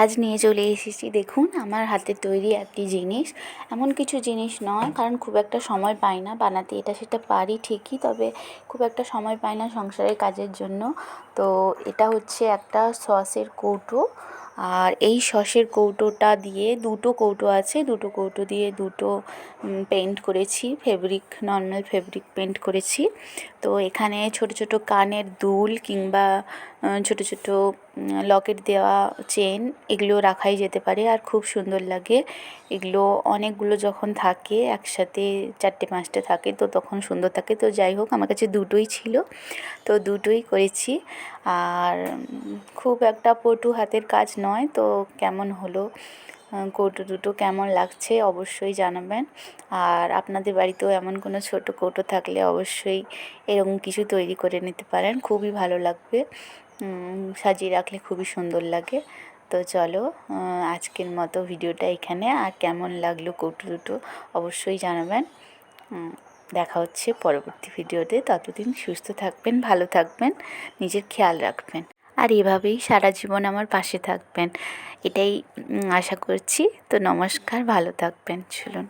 আজ নিয়ে চলে এসেছি। দেখুন, আমার হাতের তৈরি একটি জিনিস। এমন কিছু জিনিস নয়, কারণ খুব একটা সময় পাই না বানাতে। এটা সেটা পারি ঠিকই, তবে খুব একটা সময় পাই না সংসারের কাজের জন্য। তো এটা হচ্ছে একটা সসের কৌটো। আর এই সসের কৌটোটা দিয়ে দুটো কৌটো আছে। দুটো কৌটো দিয়ে দুটো পেন্ট করেছি। ফেব্রিক নর্মাল ফেব্রিক পেন্ট করেছি। তো এখানে ছোট ছোট কানের দুল কিংবা ছোট ছোট লকেট দেওয়া চেন এগুলো রাখাই যেতে পারে আর খুব সুন্দর লাগে। এগুলো অনেকগুলো যখন থাকে, একসাথে চারটে পাঁচটে থাকে, তো তখন সুন্দর থাকে। তো যাই হোক, আমার কাছে দুটোই ছিল, তো দুটোই করেছি। আর খুব একটা পটু হাতের কাজ নয়, তো কেমন হলো? কৌটো দুটো কেমন লাগছে অবশ্যই জানাবেন। আর আপনাদের বাড়িতেও এমন কোনো ছোটো কৌটো থাকলে অবশ্যই এরকম কিছু তৈরি করে নিতে পারেন। খুবই ভালো লাগবে। সাজিয়ে রাখলে খুবই সুন্দর লাগে। তো চলো আজকের মতো ভিডিওটা এখানে। আর কেমন লাগল কৌটো দুটো অবশ্যই জানাবেন। দেখা হচ্ছে পরবর্তী ভিডিওতে। ততদিন সুস্থ থাকবেন, ভালো থাকবেন, নিজের খেয়াল রাখবেন। আর এভাবেই সারা জীবন আমার পাশে থাকবেন। এটাই আশা করছি। তো নমস্কার, ভালো থাকবেন। চলুন।